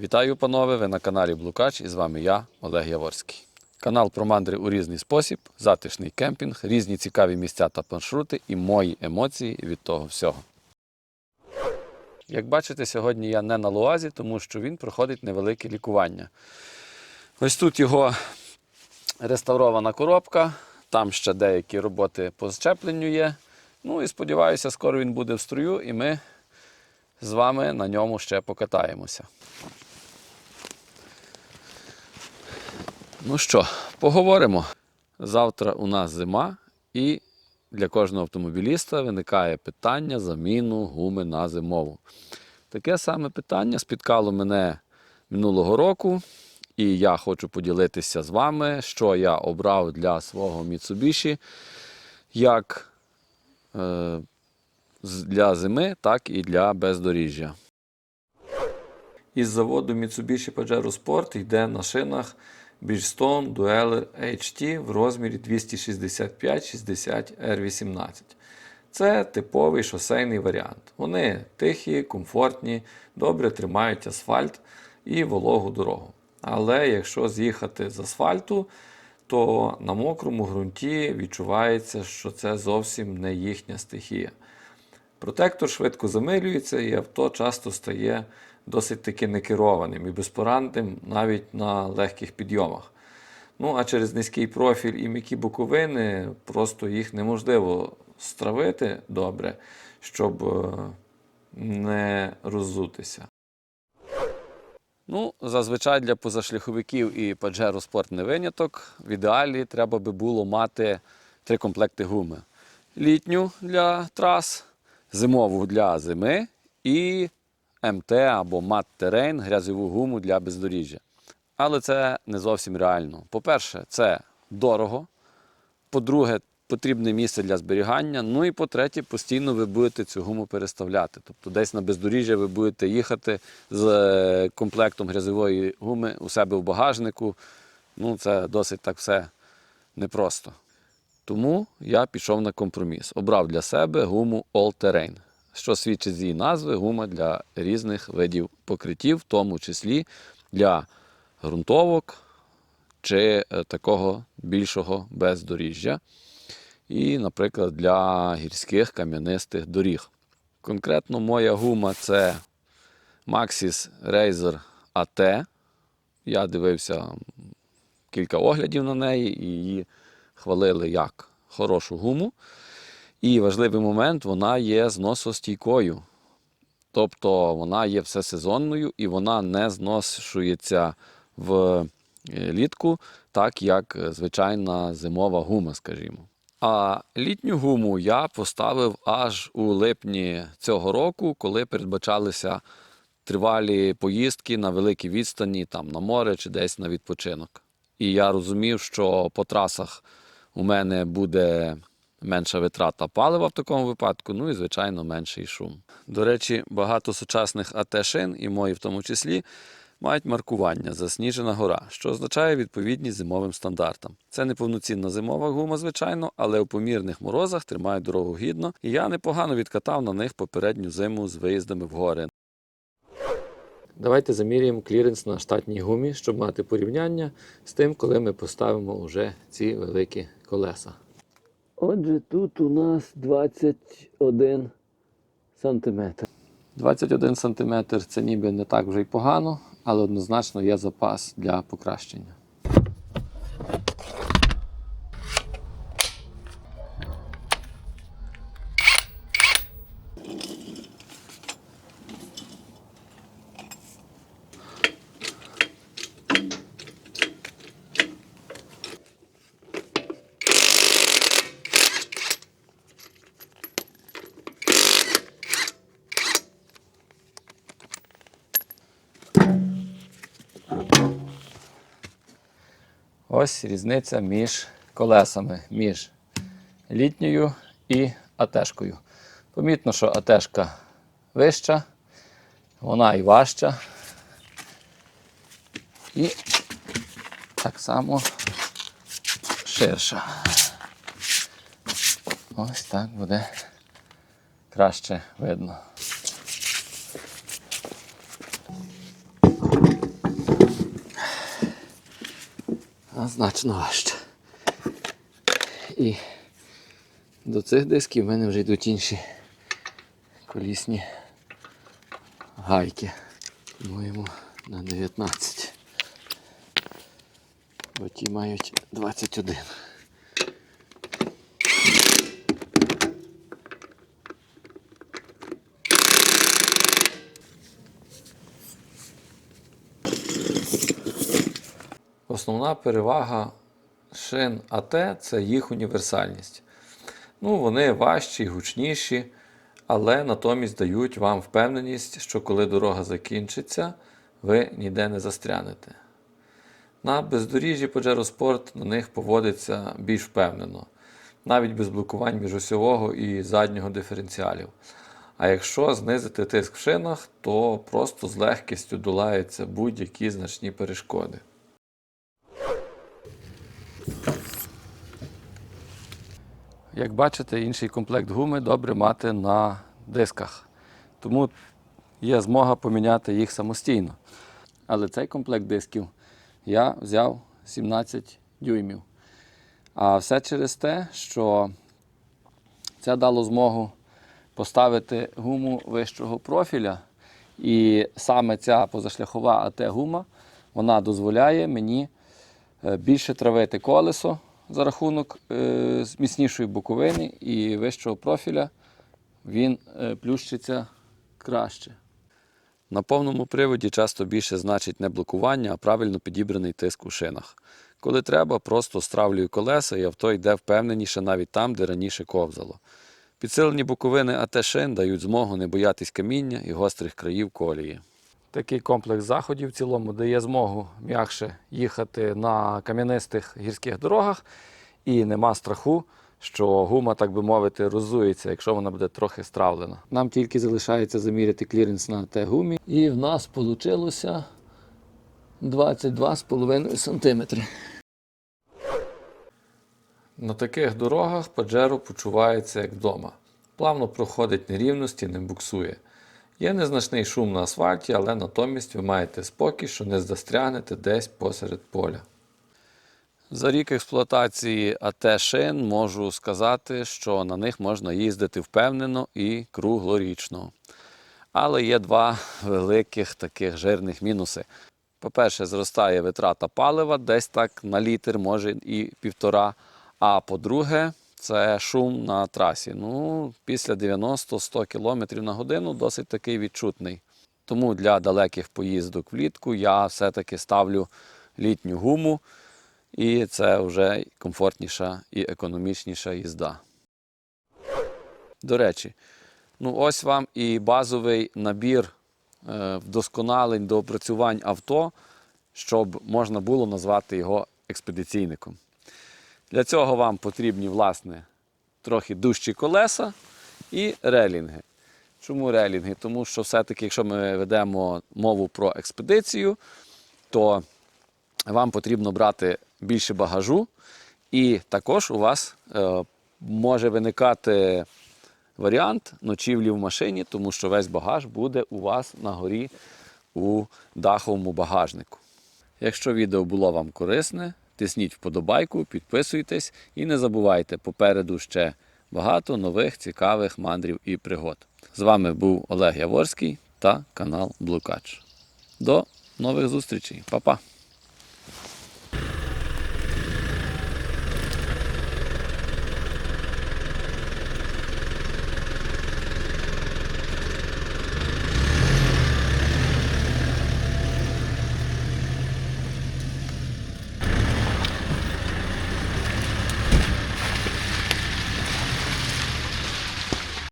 Вітаю, панове! Ви на каналі Блукач і з вами я, Олег Яворський. Канал про мандри у різний спосіб, затишний кемпінг, різні цікаві місця та маршрути і мої емоції від того всього. Як бачите, сьогодні я не на луазі, тому що він проходить невелике лікування. Ось тут його реставрована коробка, там ще деякі роботи по щепленню є. Ну і сподіваюся, скоро він буде в струю, і ми з вами на ньому ще покатаємося. Ну що, поговоримо. Завтра у нас зима, і для кожного автомобіліста виникає питання заміну гуми на зимову. Таке саме питання спіткало мене минулого року, і я хочу поділитися з вами, що я обрав для свого Mitsubishi як е, для зими, так і для бездоріжжя. Із заводу Mitsubishi Pajero Sport йде на шинах Bridgestone Dueler HT в розмірі 265-60 R18. Це типовий шосейний варіант. Вони тихі, комфортні, добре тримають асфальт і вологу дорогу. Але якщо з'їхати з асфальту, то на мокрому ґрунті відчувається, що це зовсім не їхня стихія. Протектор швидко замилюється, і авто часто стає досить таки некерованим і безпорадним навіть на легких підйомах. Ну а через низький профіль і м'які боковини просто їх неможливо стравити добре, щоб е, не роззутися. Ну, зазвичай для позашляховиків і Pajero Sport не виняток. В ідеалі треба би було мати три комплекти гуми: літню для трас, зимову для зими і МТ або мат терейн грязьову гуму для бездоріжжя. Але це не зовсім реально. По-перше, це дорого. По-друге, потрібне місце для зберігання. Ну і по-третє, постійно ви будете цю гуму переставляти. Тобто десь на бездоріжжя ви будете їхати з е, комплектом грязьової гуми у себе в багажнику. Ну, це досить так все непросто. Тому я пішов на компроміс. Обрав для себе гуму All Terrain, що свідчить з її назви гума для різних видів покриттів, в тому числі для ґрунтовок чи е, такого більшого бездоріжжя. І, наприклад, для гірських кам'янистих доріг. Конкретно моя гума це Maxis Razer AT. Я дивився кілька оглядів на неї і її хвалили як хорошу гуму. І важливий момент, вона є зносостійкою. Тобто вона є всесезонною і вона не зношується в е, літку, так як е, звичайна зимова гума, скажімо. А літню гуму я поставив аж у липні цього року, коли передбачалися тривалі поїздки на великій відстані, там на море чи десь на відпочинок. І я розумів, що по трасах у мене буде менша витрата палива в такому випадку, ну і, звичайно, менший шум. До речі, багато сучасних АТ-шин, і мої в тому числі, мають маркування Засніжена гора, що означає відповідність зимовим стандартам. Це не повноцінна зимова гума, звичайно, але у помірних морозах тримають дорогу гідно, і я непогано відкатав на них попередню зиму з виїздами в гори. Давайте заміряємо кліренс на штатній гумі, щоб мати порівняння з тим, коли ми поставимо вже ці великі колеса. Отже, тут у нас 21 сантиметр. 21 сантиметр це ніби не так вже й погано, але однозначно є запас для покращення. Ось різниця між колесами, між літньою і атешкою. Помітно, що атешка вища, вона і важча. І так само ширша. Ось так буде краще видно. Значно важче. І до цих дисків в мене вже йдуть інші колісні гайки. Моємо на 19. Бо ті мають 21. Основна перевага шин АТ це їх універсальність. Ну, вони важчі, гучніші, але натомість дають вам впевненість, що коли дорога закінчиться, ви ніде не застрянете. На бездоріжжі Pajero Sport на них поводиться більш впевнено, навіть без блокувань міжосьового і заднього диференціалів. А якщо знизити тиск в шинах, то просто з легкістю долаються будь-які значні перешкоди. Як бачите, інший комплект гуми добре мати на дисках. Тому є змога поміняти їх самостійно. Але цей комплект дисків я взяв 17 дюймів. А все через те, що це дало змогу поставити гуму вищого профіля. І саме ця позашляхова АТ-гума вона дозволяє мені е, більше травити колесо за рахунок е, міцнішої боковини і вищого профіля він е, плющиться краще. На повному приводі часто більше значить не блокування, а правильно підібраний тиск у шинах. Коли треба, просто стравлюю колеса і авто йде впевненіше навіть там, де раніше ковзало. Підсилені боковини АТ шин дають змогу не боятись каміння і гострих країв колії. Такий комплекс заходів в цілому дає змогу м'якше їхати на кам'янистих гірських дорогах, і нема страху, що гума, так би мовити, розується, якщо вона буде трохи стравлена. Нам тільки залишається заміряти кліренс на Т-гумі, і в нас вийшло 22,5 см. На таких дорогах Паджеро почувається як вдома. Плавно проходить нерівності, не буксує. Є незначний шум на асфальті, але натомість ви маєте спокій, що не застрягнете десь посеред поля. За рік експлуатації АТ шин можу сказати, що на них можна їздити впевнено і круглорічно. Але є два великих таких жирних мінуси. По-перше, зростає витрата палива, десь так на літр, може і півтора. А по-друге, це шум на трасі. Ну, після 90-100 км на годину досить такий відчутний. Тому для далеких поїздок влітку я все-таки ставлю літню гуму, і це вже комфортніша і економічніша їзда. До речі, ну ось вам і базовий набір е, вдосконалень до опрацювань авто, щоб можна було назвати його експедиційником. Для цього вам потрібні, власне, трохи дужчі колеса і релінги. Чому релінги? Тому що все-таки, якщо ми ведемо мову про експедицію, то вам потрібно брати більше багажу, і також у вас е, може виникати варіант ночівлі в машині, тому що весь багаж буде у вас на горі у даховому багажнику. Якщо відео було вам корисне, тисніть вподобайку, підписуйтесь і не забувайте, попереду ще багато нових цікавих мандрів і пригод. З вами був Олег Яворський та канал Блукач. До нових зустрічей. Па-па!